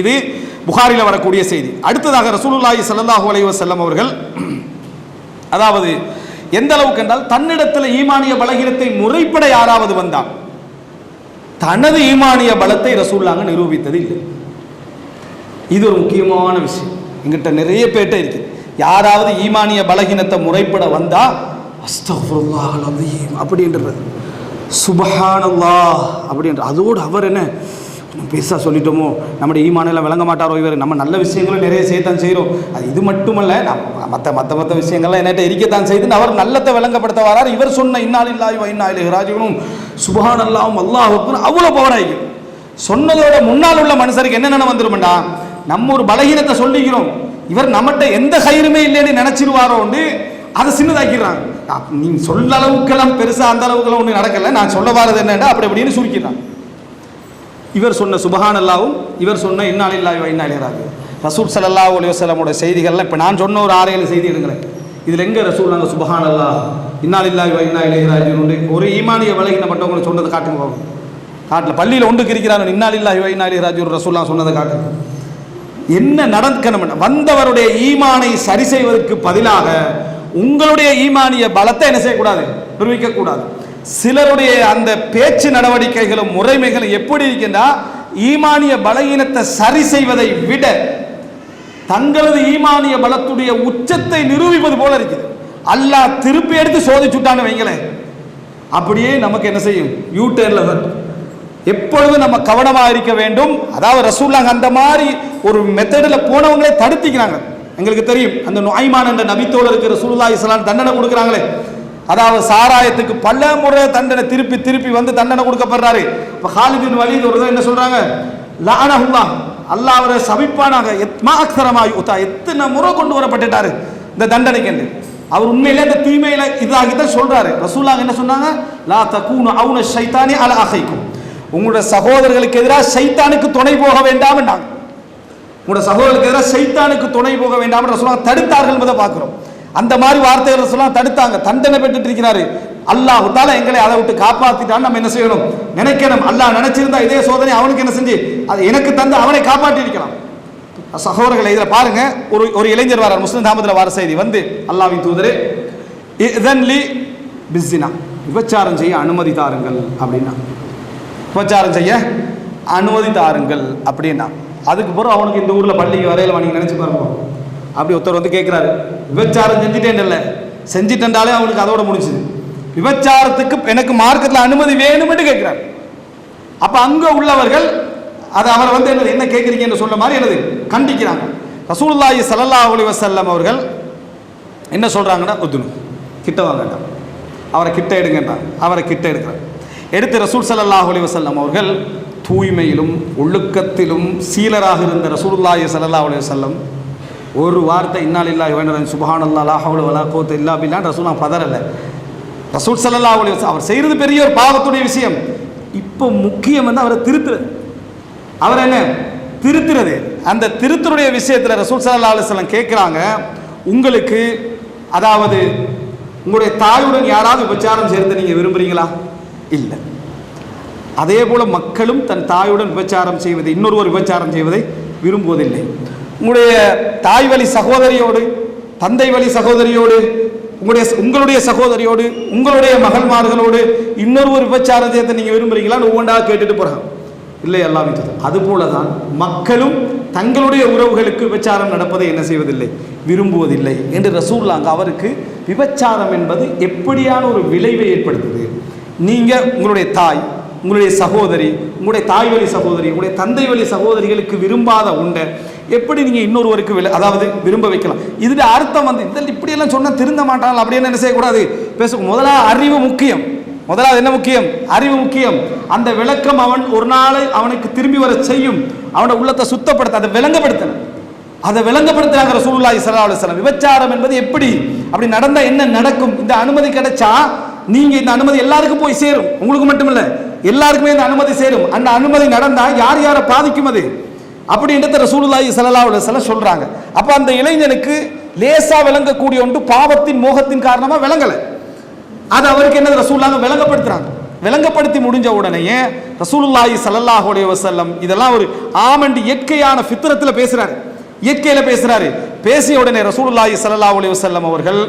இது புகாரில் வரக்கூடிய செய்தி. அடுத்ததாக ரசூலுல்லாஹி சல்லாஹூ அலைவ செல்லம் அவர்கள் அதாவது எந்த அளவுக்கு என்றால் தன்னிடத்தில் ஈமானிய பலகீனத்தை முறைப்பட யாராவது வந்தால் தனது ஈமானிய பலத்தை ரசூல்லாங்க நிரூபித்தது இல்லை இது ஒரு முக்கியமான விஷயம். எங்கிட்ட நிறைய பேட்டை இருக்கு. யாராவது ஈமானிய பலகீனத்தை முறைப்பட வந்தா அஸ்தஃபிருல்லாஹ் அப்படின்றது. சுபஹானல்லா அப்படின்ற அதோடு அவர் என்ன? பெருசாக சொல்லிட்டோமோ? நம்முடைய ஈமானில் விளங்க மாட்டாரோ இவர்? நம்ம நல்ல விஷயங்களும் நிறைய செய்யத்தான் செய்கிறோம். அது இது மட்டுமல்ல மற்ற மற்ற மற்ற விஷயங்கள்லாம் என்கிட்ட இருக்கத்தான் செய்து அவர் நல்லத்தை விளங்கப்படுத்த வரார். இவர் சொன்ன இன்னால் இல்லாய் வைநாயில் ராஜகனும் சுபஹான் அல்லாவும் அல்லாஹுக்கும் அவ்வளோ பவராயிக்கும் சொன்னதோட முன்னால் உள்ள மனுஷருக்கு என்னென்ன வந்துருமெண்டா நம்ம ஒரு பலகீனத்தை சொல்லிக்கிறோம் இவர் நம்மகிட்ட எந்த கயிறுமே இல்லைன்னு நினச்சிருவாரோண்டு அதை சின்னதாக்கிடுறாங்க. நீ சொல்ல அளவுக்கெல்லாம் பெருசாக அந்த அளவுக்கெல்லாம் ஒன்றும் நடக்கலை. நான் சொல்ல வாரது என்னென்னா அப்படி அப்படின்னு சுருக்கிறான் இவர் சொன்ன சுபஹான் அல்லாவும் இவர் சொன்ன இன்னாலில்லாஹி வ இன்னா ரசூல் ஸல்லல்லாஹு அலைஹி வஸல்லமோட செய்திகள்லாம் இப்போ நான் சொன்ன ஒரு ஆறு ஏழு செய்தி எடுங்களேன். இதில் எங்கே ரசூல் நாங்கள் சுபஹான் அல்லா இன்னாலில்லாஹி இன்னா இளையராஜ் ஒரு ஈமானிய பலகீனப்பட்டவங்களை சொன்னதை காட்டுங்க பாப்போம் காட்டில் பள்ளியில் ஒன்றுக்கு இருக்கிறாங்க இன்னால் இல்லாய் இன்னா இளையராஜ் ராஜிஊன் ரசூல்லாம் சொன்னதை காட்டுங்க. என்ன நடக்கணும் வந்தவருடைய ஈமானை சரி செய்வதற்கு பதிலாக உங்களுடைய ஈமானிய பலத்தை என்ன செய்யக்கூடாது? நிரூபிக்க சிலருடைய அந்த பேச்சு நடவடிக்கைகளும் முறைமைகளும் எப்படி இருக்கின்றா ஈமானிய பலகீனத்தை சரி செய்வதை விட தங்களது ஈமானிய பலத்துடைய உச்சத்தை நிரூபிப்பது போல இருக்குது. அல்லாஹ் திருப்பி எடுத்து சோதிச்சுட்டான்னு வைங்களேன். அப்படியே நமக்கு என்ன செய்யும்? யூ டேர்ல வரும். எப்பொழுதும் நம்ம கவனமாக இருக்க வேண்டும். அதாவது ரசூல்லாங்க அந்த மாதிரி ஒரு மெத்தடில் போனவங்களே தடுத்திக்கிறாங்க. எங்களுக்கு தெரியும் அந்த நுழைமான் என்ற இருக்கிற ரசூலுல்லாஹி இஸ்லாம் தண்டனை கொடுக்குறாங்களே. அதாவது சாராயத்துக்கு பல முறை தண்டனை திருப்பி திருப்பி வந்து தண்டனை கொடுக்கப்படுறாரு. இப்போ ஹாலிதின் வலி ஒரு என்ன சொல்றாங்க? லானஹுல்லா அல்லாஹ் அவரை சபிப்பானாக. எத்மா அக்ஸரமாய் உத்தா எத்தனை முறை கொண்டு வரப்பட்டுட்டாரு இந்த தண்டனைக்கு அவர் உண்மையிலே அந்த தீமையில இதாகி தான் சொல்றாரு. ரசூல்லாங்க என்ன சொன்னாங்க? லா தகூனு அவுன ஷைத்தானி அல அகைக்கும். உங்களுடைய சகோதரர்களுக்கு எதிராக சைத்தானுக்கு துணை போக வேண்டாம் உங்களோட சகோதரர்களுக்கு எதிராக சைத்தானுக்கு துணை போக வேண்டாம் என்று ரசூலாங்க தடுத்தார்கள் என்பதை பார்க்குறோம். அந்த மாதிரி வார்த்தைகளை சொல்லலாம் தடுத்தாங்க. தண்டனை பெற்றுட்டு இருக்கிறாரு. அல்லாஹ் தால எங்களை அதை விட்டு காப்பாத்திட்டான்னு நம்ம என்ன செய்யணும்? நினைக்கணும். அல்லாஹ் நினைச்சிருந்தா இதே சோதனை அவனுக்கு என்ன செஞ்சு? அது எனக்கு தந்து அவனை காப்பாற்றி இருக்கலாம். சகோதரர்களை இதில் பாருங்க. ஒரு ஒரு இளைஞர் வரார். முஸ்லிம் தாமதில் வர செய்தி வந்து அல்லாவின் தூதரே இதன்லி பிஸ்ஸினா. விபச்சாரம் செய்ய அனுமதி தாருங்கள் அப்படின்னா. விபச்சாரம் செய்ய அனுமதி தாருங்கள் அப்படின்னா. அதுக்கு பிறகு அவனுக்கு இந்த ஊரில் பள்ளிக்கு வரையில் நீங்கள் நினச்சி பாருங்க. அப்படி ஒருத்தர் வந்து கேட்குறாரு விபச்சாரம் செஞ்சுட்டேன்ல செஞ்சுட்டேன்டாலே அவனுக்கு அதோட முடிஞ்சுது. விபச்சாரத்துக்கு எனக்கு மார்க்கத்தில் அனுமதி வேணும்னு கேட்குறாரு அப்போ அங்கே உள்ளவர்கள் அது அவரை வந்து என்ன என்ன கேட்குறீங்கன்னு சொல்ல மாதிரி என்னது கண்டிக்கிறாங்க. ரசூல்லாயி ஸல்லல்லாஹு அலி வசல்லம் அவர்கள் என்ன சொல்கிறாங்கன்னா ஒத்துணும் கிட்ட வாங்கட்டான் அவரை கிட்ட எடுங்கட்டான் அவரை கிட்ட எடுக்கிறார். எடுத்து ரசூல் ஸல்லல்லாஹு அலி வசல்லம் அவர்கள் தூய்மையிலும் ஒழுக்கத்திலும் சீலராக இருந்த ரசூல்லாயி சல்லா அலி வசல்லம் ஒரு வார்த்தை இன்னால் இல்லா வேண்டவன் சுபஹானல்லா அவ்வளோ வலா கோத்து இல்லா பில்லான் ரசூல் நான் பதறல. ரசூல் சல்லா அலைஹி அவர் செய்கிறது பெரிய ஒரு பாவத்துடைய விஷயம். இப்போ முக்கியம் வந்து அவரை திருத்துறது. அவர் என்ன? திருத்துறது. அந்த திருத்தருடைய விஷயத்தில் ரசூல் சல்லா அலுவலம் கேட்குறாங்க உங்களுக்கு அதாவது உங்களுடைய தாயுடன் யாராவது விபச்சாரம் சேர்ந்து நீங்கள் விரும்புறீங்களா? இல்லை. அதே போல மக்களும் தன் தாயுடன் விபச்சாரம் செய்வதை இன்னொருவர் விபச்சாரம் செய்வதை விரும்புவதில்லை. உங்களுடைய தாய் வழி சகோதரியோடு தந்தை வழி சகோதரியோடு உங்களுடைய உங்களுடைய சகோதரியோடு உங்களுடைய மகள்மார்களோடு இன்னொரு ஒரு விபச்சாரத்தை நீங்கள் விரும்புறீங்களான்னு ஒவ்வொன்றா கேட்டுட்டு போகிறாங்க இல்லை எல்லாம் அதுபோல தான் மக்களும் தங்களுடைய உறவுகளுக்கு விபச்சாரம் நடப்பதை என்ன செய்வதில்லை? விரும்புவதில்லை. என்று ரசூல்லாங்க அவருக்கு விபச்சாரம் என்பது எப்படியான ஒரு விளைவை ஏற்படுத்துது? நீங்கள் உங்களுடைய தாய் உங்களுடைய சகோதரி உங்களுடைய தாய் வழி சகோதரி உங்களுடைய தந்தை வழி சகோதரிகளுக்கு விரும்பாத உண்டை. எப்படி நீங்கள் இன்னொருவருக்கு விலை அதாவது விரும்ப வைக்கலாம்? இதில் அர்த்தம் வந்து இதில் இப்படியெல்லாம் சொன்னால் திருந்த மாட்டாங்க அப்படின்னு என்ன செய்யக்கூடாது? பேச முதலாக அறிவு முக்கியம். முதலாவது என்ன முக்கியம்? அறிவு முக்கியம். அந்த விளக்கம் அவன் ஒரு நாள் அவனுக்கு திரும்பி வர செய்யும். அவனோட உள்ளத்தை சுத்தப்படுத்த அதை விளங்கப்படுத்தணும் அதை விளங்கப்படுத்துறாங்க ரசூலுல்லாஹி இஸ்லா அலுவலம் விபச்சாரம் என்பது எப்படி? அப்படி நடந்தால் என்ன நடக்கும்? இந்த அனுமதி கிடைச்சா நீங்கள் இந்த அனுமதி எல்லாருக்கும் போய் சேரும். உங்களுக்கு மட்டும் இல்லை எல்லாருக்குமே இந்த அனுமதி சேரும். அந்த அனுமதி நடந்தால் யார் யாரை பாதிக்கும் அது? அப்படின்றத ரசூலுல்லாஹி சல்லல்லாஹு அலைஹி வஸல்லம் சொல்றாங்க. அப்ப அந்த இளைஞனுக்கு லேசா விளங்கக்கூடிய ஒன்று பாவத்தின் மோகத்தின் காரணமா விளங்கலை. அது அவருக்கு என்ன ரசூல்லாங்க விளங்கப்படுத்துறாங்க. விளங்கப்படுத்தி முடிஞ்ச உடனேயே ரசூலுல்லாஹி சல்லல்லாஹு அலைஹி வஸல்லம் இதெல்லாம் ஒரு ஆமண்டு இயற்கையான ஃபித்ரத்தில் பேசுறாரு. இயற்கையில பேசுறாரு. பேசிய உடனே ரசூலுல்லாஹி சல்லல்லாஹு அலைஹி வஸல்லம் அவர்கள்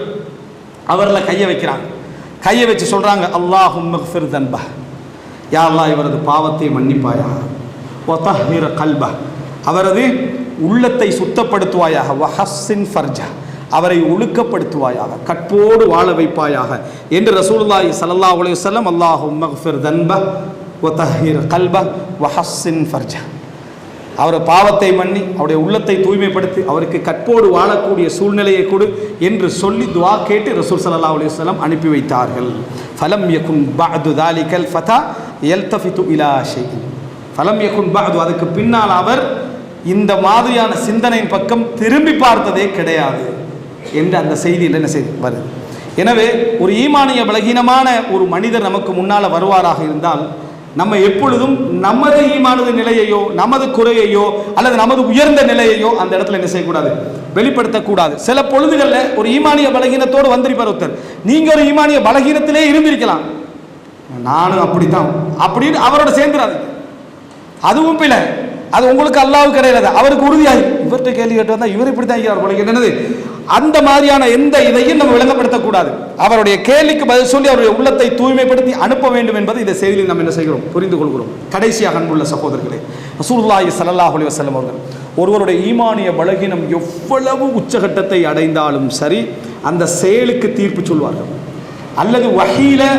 அவர்ல கையை வைக்கிறாங்க. கையை வச்சு சொல்றாங்க அல்லாஹும் மக்ஃபிர் தன்பா யா இவரது பாவத்தை மன்னிப்பாயா ஒத்தஹிர கல்பா அவரது உள்ளத்தை சுத்தப்படுத்துவாயாக. வஹஸ்ஸின் ஃபர்ஜா அவரை ஒழுக்கப்படுத்துவாயாக. கற்போடு வாழ வைப்பாயாக. என்று ரசூலுல்லாஹி ஸல்லல்லாஹு அலைஹி வஸல்லம் அல்லாஹும் மக்ஃபிர் தன்பா ஒத்தஹிர கல்பா வஹஸ்ஸின் ஃபர்ஜா அவரை பாவத்தை மன்னி அவருடைய உள்ளத்தை தூய்மைப்படுத்தி அவருக்கு கற்போடு வாழக்கூடிய சூழ்நிலையை கொடு என்று சொல்லி துவா கேட்டு ரசூல் சல்லா அலைஹி அனுப்பி வைத்தார்கள். ஃபலம் யகுன் பாது தாலிகல் ஃபதா எல்தஃபித்து இலா ஷைஇன் ஃபலம் யகுன் பாது அதுக்கு பின்னால் அவர் இந்த மாதிரியான சிந்தனையின் பக்கம் திரும்பி பார்த்ததே கிடையாது என்று அந்த செய்தியில் என்ன செய்தி வருது. எனவே ஒரு ஈமானிய பலகீனமான ஒரு மனிதர் நமக்கு முன்னால் வருவாராக இருந்தால் நம்ம எப்பொழுதும் நமது ஈமானது நிலையையோ நமது குறையையோ அல்லது நமது உயர்ந்த நிலையையோ அந்த இடத்துல என்ன செய்யக்கூடாது? வெளிப்படுத்தக்கூடாது. சில பொழுதுகளில் ஒரு ஈமானிய பலகீனத்தோடு வந்திருப்பார் ஒருத்தர். நீங்கள் ஒரு ஈமானிய பலகீனத்திலே இருந்திருக்கலாம். நானும் அப்படித்தான். அப்படின்னு அவரோட சேர்ந்துடாது அதுவும் பிள்ளை அது உங்களுக்கு அல்லாவு கிடையாது அவருக்கு உறுதியாகி. இவர்கிட்ட கேள்வி கேட்டு வந்தால் இவர் இப்படி தான் இருக்கிறார் போல என்னது? அந்த மாதிரியான எந்த இதையும் நம்ம விளங்கப்படுத்தக்கூடாது. அவருடைய கேள்விக்கு பதில் சொல்லி அவருடைய உள்ளத்தை தூய்மைப்படுத்தி அனுப்ப வேண்டும் என்பது இந்த செய்தியில் நம்ம என்ன செய்கிறோம்? புரிந்து கொள்கிறோம். கடைசியாக அன்புள்ள சகோதரர்களே ரசூலுல்லாஹி சல்லாஹ் அலி வஸல்லம் அவர்கள் ஒருவருடைய ஈமானிய பலகீனம் எவ்வளவு உச்சகட்டத்தை அடைந்தாலும் சரி அந்த செயலுக்கு தீர்ப்பு சொல்வார்கள். அல்லது வகையில்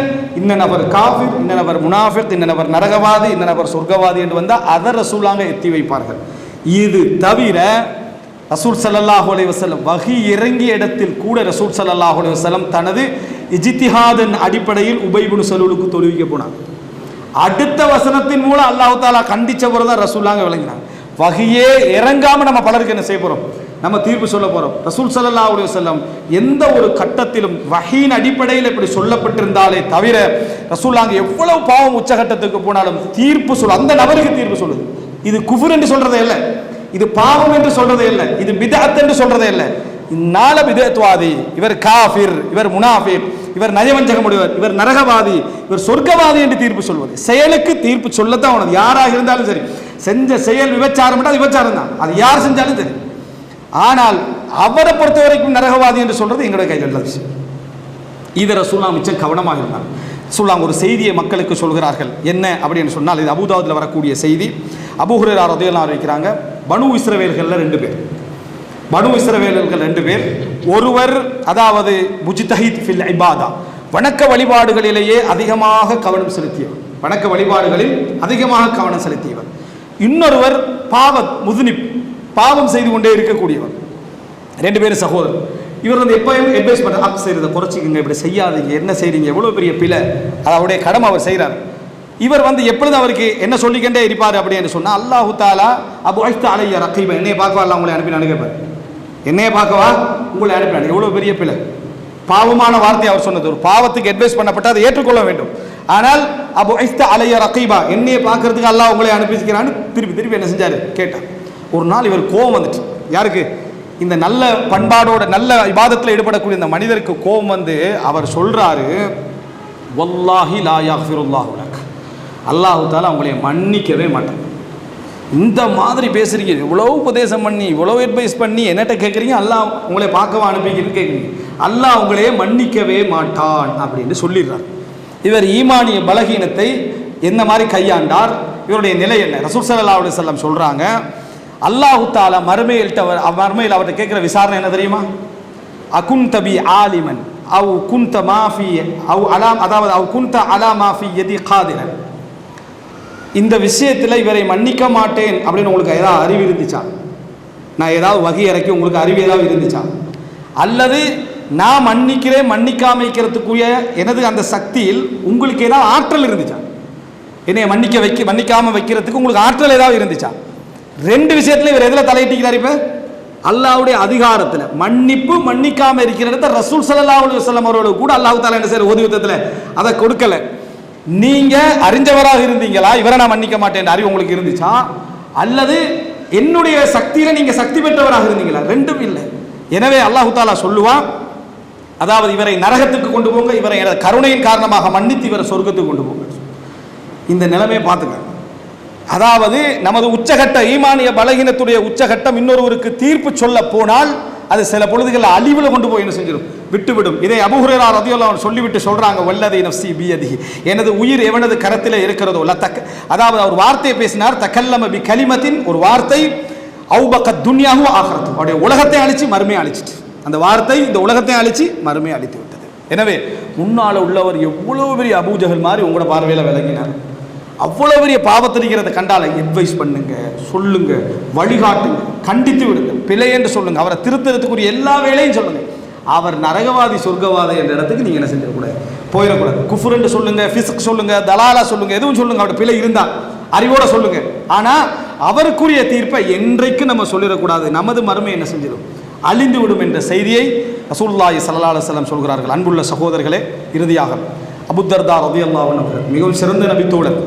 இந்த நபர் காஃபிர் இந்த நபர் முனாஃபிக் இந்த நபர் நரகவாதி இந்த நபர் சொர்க்கவாதி என்று வந்தால் அதை ரசூலாங்க எத்தி வைப்பார்கள். இது தவிர ரசூல் சல்லாஹூ அலி வசலம் வகி இறங்கிய இடத்தில் கூட ரசூல் சல்லாஹூ அலி வசலம் தனது இஜித்திஹாதன் அடிப்படையில் உபைபுனு சலூலுக்கு தொழுவிக்க போனார் அடுத்த வசனத்தின் மூலம் அல்லாஹ் தாலா கண்டிச்ச தான் ரசூல்லாங்க விளங்கினாங்க வகையே இறங்காம நம்ம பலருக்கு என்ன செய்ய போறோம்? நம்ம தீர்ப்பு சொல்ல போறோம். ரசூல் சல்லா அலைஹி செல்லம் எந்த ஒரு கட்டத்திலும் வகையின் அடிப்படையில் இப்படி சொல்லப்பட்டிருந்தாலே தவிர ரசூல்லாங்க எவ்வளவு பாவம் உச்சகட்டத்துக்கு போனாலும் தீர்ப்பு சொல்ல அந்த நபருக்கு தீர்ப்பு சொல்லுது. இது குஃபுர் என்று சொல்றதே இல்லை. இது பாவம் என்று சொல்றதே இல்லை. இது பிதாத் என்று சொல்றதே இல்லை. இந்நாள பிதத்வாதி இவர் காஃபிர் இவர் முனாஃபிர் இவர் நயவஞ்சக முடிவர் இவர் நரகவாதி இவர் சொர்க்கவாதி என்று தீர்ப்பு சொல்வது. செயலுக்கு தீர்ப்பு சொல்லத்தான் உனது. யாராக இருந்தாலும் சரி செஞ்ச செயல் விபச்சாரம் அது விபச்சாரம் தான். அது யார் செஞ்சாலும் சரி. ஆனால் அவரை பொறுத்த வரைக்கும் நரகவாதி என்று சொல்றது எங்களுடைய கையில் உள்ள விஷயம் இது ரசூல்லா மிச்சம் கவனமாக இருந்தாங்க. சொல்லாங்க ஒரு செய்தியை மக்களுக்கு சொல்கிறார்கள். என்ன அப்படின்னு சொன்னால் இது அபுதாவுதில் வரக்கூடிய செய்தி. அபுஹுரர் ரதையெல்லாம் அறிவிக்கிறாங்க பனு இஸ்ரவேல்களில் ரெண்டு பேர். பனு இஸ்ரவேலர்கள் ரெண்டு பேர். ஒருவர் அதாவது முஜ்தஹித் ஃபில் ஐபாதா வணக்க வழிபாடுகளிலேயே அதிகமாக கவனம் செலுத்தியவர். வணக்க வழிபாடுகளில் அதிகமாக கவனம் செலுத்தியவர். இன்னொருவர் பாவத் முதுனிப் பாவம் செய்து கொண்டே இருக்கக்கூடியவர். ரெண்டு பேரும் சகோதரர். இவர் வந்து எப்பயும் அட்வைஸ் பண்ண அப் செய்கிறத குறைச்சிக்கங்க இப்படி செய்யாதீங்க என்ன செய்கிறீங்க எவ்வளோ பெரிய பிழை. அது அவருடைய கடமை அவர் செய்கிறார் இவர் வந்து எப்பொழுதும் அவருக்கு என்ன சொல்லிக்கிட்டே இருப்பார் அப்படின்னு சொன்னால் அல்லாஹு தாலா அபு ஐஸ்தா அலைய ரக்கீபா என்னைய பார்க்கவா? உங்களை அனுப்பி அனுப்பிப்பார் என்னைய பார்க்கவா? உங்களை அனுப்பினார் எவ்வளோ பெரிய பிழை. பாவமான வார்த்தை அவர் சொன்னது. ஒரு பாவத்துக்கு அட்வைஸ் பண்ணப்பட்டு அதை ஏற்றுக்கொள்ள வேண்டும். ஆனால் அபு ஐஸ்தா அலைய ரக்கீபா என்னையை பார்க்கறதுக்கு அல்லாஹ் உங்களை அனுப்பிச்சிக்கிறான்னு திருப்பி திருப்பி என்ன செஞ்சார்? கேட்டார். ஒரு நாள் இவர் கோவம் வந்துட்டு யாருக்கு? இந்த நல்ல பண்பாடோட நல்ல விவாதத்தில் ஈடுபடக்கூடிய இந்த மனிதருக்கு கோபம் வந்து அவர் சொல்றாரு ஒல்லாஹி லா யாஃபிருல்லாஹு அல்லாஹு தாலா உங்களை மன்னிக்கவே மாட்டான். இந்த மாதிரி பேசுறீங்க இவ்வளோ உபதேசம் பண்ணி இவ்வளோ அட்வைஸ் பண்ணி என்னட்ட கேட்குறீங்க அல்லாஹ் உங்களை பார்க்கவா அனுப்பிக்கிறேன்னு கேட்குறீங்க அல்லாஹ் உங்களையே மன்னிக்கவே மாட்டான் அப்படின்னு சொல்லிடுறார். இவர் ஈமானிய பலகீனத்தை என்ன மாதிரி கையாண்டார்? இவருடைய நிலை என்ன? ரசூல் ஸல்லல்லாஹு அலைஹி சொல்கிறாங்க அல்லாஹு தாலா மறுமையில்ட்ட அவர் மறுமையில் அவர்கிட்ட கேட்குற விசாரணை என்ன தெரியுமா? அகுன் தபி ஆலிமன் அவ் குந்த மாஃபி அவ் அலாம் அதாவது அவ் குந்த அலா மாஃபி எதி காதிரன். இந்த விஷயத்தில் இவரை மன்னிக்க மாட்டேன் அப்படின்னு உங்களுக்கு ஏதாவது அறிவு இருந்துச்சா? நான் ஏதாவது வகை இறக்கி உங்களுக்கு அறிவு ஏதாவது இருந்துச்சா? அல்லது நான் மன்னிக்கிறேன் மன்னிக்காம வைக்கிறதுக்குரிய எனது அந்த சக்தியில் உங்களுக்கு ஏதாவது ஆற்றல் இருந்துச்சா? என்னைய மன்னிக்க வைக்க மன்னிக்காமல் வைக்கிறதுக்கு உங்களுக்கு ஆற்றல் ஏதாவது இருந்துச்சா? ரெண்டு விஷயத்துல இவர் எதில் தலையிட்டிக்கிறார் இப்ப? அல்லாவுடைய அதிகாரத்தில். மன்னிப்பு மன்னிக்காம இருக்கிற இடத்த ரசூல் சல்லா அலி வல்லம் அவரோட கூட அல்லாஹு தாலா என்ன செய்யற ஓதி அதை கொடுக்கல. நீங்க அறிஞ்சவராக இருந்தீங்களா? இவரை நான் மன்னிக்க மாட்டேன் அறிவு உங்களுக்கு இருந்துச்சா? அல்லது என்னுடைய சக்தியில நீங்க சக்தி பெற்றவராக இருந்தீங்களா? ரெண்டும் இல்லை. எனவே அல்லாஹு தாலா சொல்லுவான் அதாவது இவரை நரகத்துக்கு கொண்டு போங்க இவரை எனது கருணையின் காரணமாக மன்னித்து இவரை சொர்க்கத்துக்கு கொண்டு போங்க. இந்த நிலைமையை பார்த்துக்க அதாவது நமது உச்சகட்ட ஈமானிய பலகீனத்துடைய உச்சகட்டம் இன்னொருவருக்கு தீர்ப்பு சொல்ல போனால் அது சில பொழுதுகளில் அழிவில் கொண்டு போய் என்ன செஞ்சிடும் விட்டுவிடும். இதை அபுஹுரேரா ரதியுல்லா அவன் சொல்லிவிட்டு சொல்கிறாங்க வல்லதை நஃப்சி பியதி எனது உயிர் எவனது கரத்தில் இருக்கிறதோ? இல்ல தக்க அதாவது அவர் வார்த்தையை பேசினார் தக்கல்லம பி கலிமத்தின் ஒரு வார்த்தை அவுபக்க துன்யாவும் ஆகிறது அவருடைய உலகத்தை அழிச்சு மறுமையை அழிச்சிட்டு அந்த வார்த்தை இந்த உலகத்தை அழிச்சு மறுமையை அழித்து விட்டது. எனவே முன்னால் உள்ளவர் எவ்வளோ பெரிய அபூஜகல் மாதிரி உங்களோட பார்வையில் விளங்கினார். அவ்வளோ பெரிய பாவத்திரிக்கிறத கண்டால அட்வைஸ் பண்ணுங்க சொல்லுங்க வழிகாட்டுங்க கண்டித்து விடுங்க. பிழை என்று சொல்லுங்க அவரை திருத்தறதுக்குரிய எல்லா வேலையும் சொல்லுங்க. அவர் நரகவாதி சொர்க்கவாதி என்ற இடத்துக்கு நீங்க என்ன செஞ்சிடக்கூடாது போயிடக்கூடாது. குஃபுருன்னு சொல்லுங்க ஃபிஸ்க் சொல்லுங்க தலாலா சொல்லுங்க எதுவும் சொல்லுங்க அவரோட பிழை இருந்தால் அறிவோட சொல்லுங்க. ஆனா அவருக்குரிய தீர்ப்பை என்றைக்கு நம்ம சொல்லிடக்கூடாது. நமது மருமை என்ன செஞ்சிடும்? அழிந்து விடும் என்ற செய்தியை ரசூலுல்லாஹி சல்லா அலைஹி சொல்கிறார்கள். அன்புள்ள சகோதரர்களே இறுதியாக அபுத்தர்தா ரதி அன்ஹு மிகவும் சிறந்த நபித்தோழர்.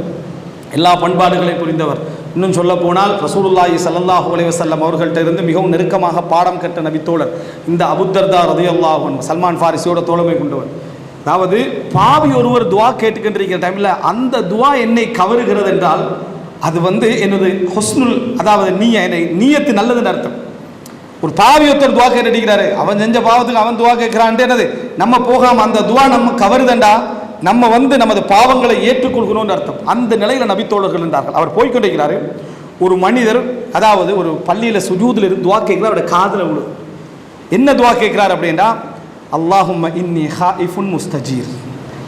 எல்லா பண்பாடுகளையும் புரிந்தவர். இன்னும் சொல்ல போனால் ரசூலுல்லாஹி சல்லாஹு அலைவசல்லம் அவர்கள்ட்ட இருந்து மிகவும் நெருக்கமாக பாடம் கட்ட நபித்தோழர் இந்த அபுத்தர்தா ரதியல்லாஹு சல்மான் ஃபாரிசியோட தோழமை கொண்டவர். அதாவது பாவி ஒருவர் துவா கேட்டுக்கின்றிருக்கிற டைமில் அந்த துவா என்னை கவருகிறது என்றால் அது வந்து என்னது ஹொஸ்னுல் அதாவது நீ என்னை நீயத்து நல்லதுன்னு அர்த்தம். ஒரு பாவி ஒருத்தர் துவா கேட்டுக்கிறாரு அவன் செஞ்ச பாவத்துக்கு அவன் துவா கேட்கிறான்ட்டு என்னது நம்ம போகாம அந்த துவா நம்ம கவருதண்டா? நம்ம வந்து நமது பாவங்களை ஏற்றுக்கொள்கிறோம்னு அர்த்தம். அந்த நிலையில் நபித்தோழர்கள் இருந்தார்கள். அவர் போய்க்கொண்டிருக்கிறாரு. ஒரு மனிதர் அதாவது ஒரு பள்ளியில் சுஜூதில் இருந்து துவா கேட்கிறார் அவருடைய காதில் விழு என்ன துவா கேட்கிறார் அப்படின்னா அல்லாஹும் இன்னி ஹாயிஃபுன் முஸ்தஜீர்.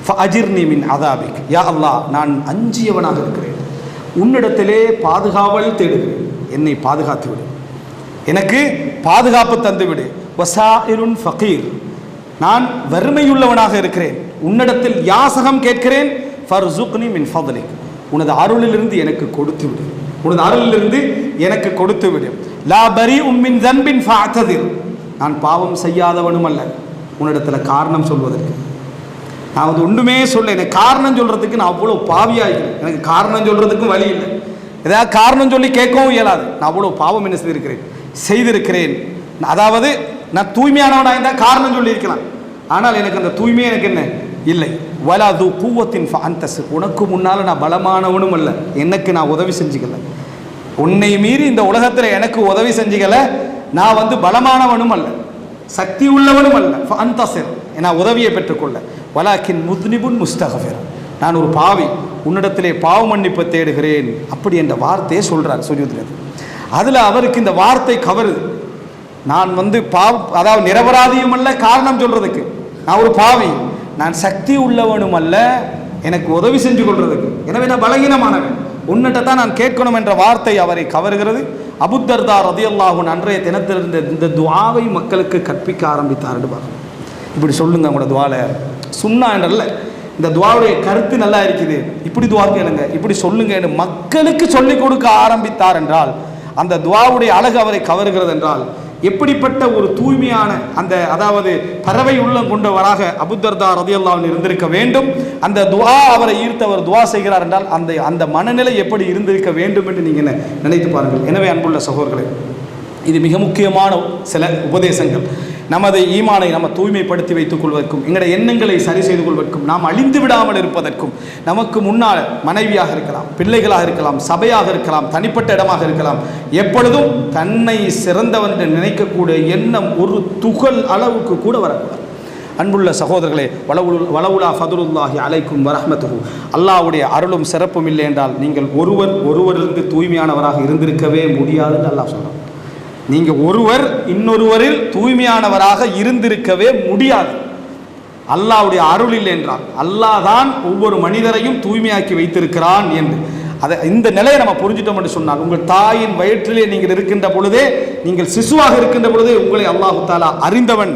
ஃபஅஜிர்னி மின் அதாபிக். யா அல்லாஹ் நான் அஞ்சியவனாக இருக்கிறேன். உன்னிடத்திலே பாதுகாவல் தேடுகிறேன். என்னை பாதுகாத்து விடு. எனக்கு பாதுகாப்பு தந்துவிடு. வசாயிருன் ஃபகீர். நான் வறுமையுள்ளவனாக இருக்கிறேன். உன்னிடத்தில் யாசகம் கேட்கிறேன். ஃபர்சுக்னி மின் ஃபதலிக். உனது அருளிலிருந்து எனக்கு கொடுத்து விடு. உனது அருளிலிருந்து எனக்கு கொடுத்து விடு. லா பரி உம்மின் தன்பின் ஃபஅத்ததிர். நான் பாவம் செய்யாதவனும் அல்ல. உன்னிடத்தில் காரணம் சொல்வதற்கு. நான் வந்து ஒன்றுமே சொல்ல எனக்கு காரணம் சொல்கிறதுக்கு நான் அவ்வளோ பாவியாகிறேன் எனக்கு காரணம் சொல்கிறதுக்கும் வழி இல்லை. ஏதாவது காரணம் சொல்லி கேட்கவும் இயலாது. நான் அவ்வளோ பாவம் என்ன செய்திருக்கிறேன்? செய்திருக்கிறேன். அதாவது நான் தூய்மையானவனாக இருந்தால் காரணம் சொல்லியிருக்கலாம். ஆனால் எனக்கு அந்த தூய்மை எனக்கு என்ன? இல்லை. வலாது கூவத்தின் ஃபாந்தஸ் உனக்கு முன்னால் நான் பலமானவனும் அல்ல. எனக்கு நான் உதவி செஞ்சுக்கல? உன்னை மீறி இந்த உலகத்தில் எனக்கு உதவி செஞ்சுக்கல. நான் வந்து பலமானவனும் அல்ல. சக்தி உள்ளவனும் அல்ல. ஃபாந்தஸ் நான் உதவியை பெற்றுக்கொள்ள. வலாக்கின் முத்னிபுன் முஸ்தகஃபிர் நான் ஒரு பாவி. உன்னிடத்திலே பாவ மன்னிப்பை தேடுகிறேன். அப்படி என்ற வார்த்தையை சொல்கிறார் சுஜூத்ரர் அதில் அவருக்கு இந்த வார்த்தை கவருது. நான் வந்து பாவ அதாவது நிரபராதியும் அல்ல காரணம் சொல்கிறதுக்கு நான் ஒரு பாவி. நான் சக்தி உள்ளவனும் அல்ல எனக்கு உதவி செஞ்சு கொள்றதுக்கு. எனவே நான் பலகீனமானவன். உன்னிட்ட தான் நான் கேட்கணும் என்ற வார்த்தை அவரை கவருகிறது. அபுத்தர்தா ரதியல்லாஹுன் அன்றைய தினத்திலிருந்து இந்த துவாவை மக்களுக்கு கற்பிக்க ஆரம்பித்தார் இப்படி சொல்லுங்க உங்களோட துவால. சுண்ணா என்றல்ல. இந்த துவாவுடைய கருத்து நல்லா இருக்குது. இப்படி துவா கேளுங்க இப்படி சொல்லுங்கன்னு மக்களுக்கு சொல்லிக் கொடுக்க ஆரம்பித்தார் என்றால் அந்த துவாவுடைய அழகு அவரை கவருகிறது என்றால் எப்படிப்பட்ட ஒரு தூய்மையான அந்த அதாவது பறவை உள்ளம் கொண்டவராக அபுத்தர்தா ரதியல்லாவில் இருந்திருக்க வேண்டும். அந்த துவா அவரை ஈர்த்தவர் துவா செய்கிறார் என்றால் அந்த அந்த மனநிலை எப்படி இருந்திருக்க வேண்டும் என்று நீங்கள் நினைத்து பாருங்கள். எனவே அன்புள்ள சகோதரர்களே இது மிக முக்கியமான சில உபதேசங்கள். நமது ஈமானை நம்ம தூய்மைப்படுத்தி வைத்துக் கொள்வதற்கும் எங்களுடைய எண்ணங்களை சரி செய்து கொள்வதற்கும் நாம் அழிந்து விடாமல் இருப்பதற்கும் நமக்கு முன்னால் மனைவியாக இருக்கலாம் பிள்ளைகளாக இருக்கலாம் சபையாக இருக்கலாம் தனிப்பட்ட இடமாக இருக்கலாம் எப்பொழுதும் தன்னை சிறந்தவன் என்று நினைக்கக்கூடிய எண்ணம் ஒரு துகள் அளவுக்கு கூட வரக்கூடாது. அன்புள்ள சகோதரர்களே வளவுல் வளவுலா ஃபதுலுல்லாஹி அலைக்கும் வரஹமத்துகு அல்லாஹ்வுடைய அருளும் சிறப்பும் இல்லை என்றால் நீங்கள் ஒருவர் ஒருவரிலிருந்து தூய்மையானவராக இருந்திருக்கவே முடியாதுன்னு அல்லாஹ் சொல்றான். நீங்கள் ஒருவர் இன்னொருவரில் தூய்மையானவராக இருந்திருக்கவே முடியாது. அல்லாஹ்வுடைய அருள் இல்லை என்றால். அல்லாஹ் தான் ஒவ்வொரு மனிதரையும் தூய்மையாக்கி வைத்திருக்கிறான் என்று. அதை இந்த நிலையை நம்ம புரிஞ்சிட்டோம் என்று சொன்னால் உங்கள் தாயின் வயிற்றிலே நீங்கள் இருக்கின்ற பொழுதே நீங்கள் சிசுவாக இருக்கின்ற பொழுதே உங்களை அல்லாஹு தாலா அறிந்தவன்.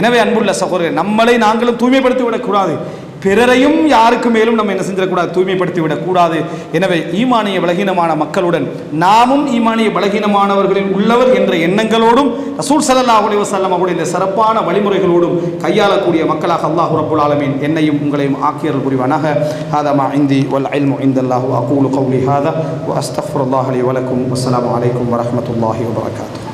எனவே அன்புள்ள சகோதரர் நம்மளை நாங்களும் தூய்மைப்படுத்தி விடக்கூடாது பிறரையும் யாருக்கு மேலும் நம்ம என்ன செஞ்சிடக்கூடாது? தூய்மைப்படுத்தி விடக்கூடாது எனவே ஈமானிய பலகீனமான மக்களுடன் நாமும் ஈமானிய பலகீனமானவர்களில் உள்ளவர் என்ற எண்ணங்களோடும் ரசூல் ஸல்லல்லாஹு அலி வசல்லம் அவருடைய இந்த சிறப்பான வழிமுறைகளோடும் கையாளக்கூடிய மக்களாக அல்லாஹ் ரபுல் ஆலமீன் என்னையும் உங்களையும் ஆக்கியர்கள் புரிவானாக. ஹாதமா இந்தி வல் அல்மு இந்த அல்லாஹு அகூலு கௌலி ஹாதா. வ அஸ்தக்ஃபிருல்லாஹ் வலக்கும் அஸ்லாம் அலைக்கும் வரமத்துல்லாஹி வபரகாத்துஹு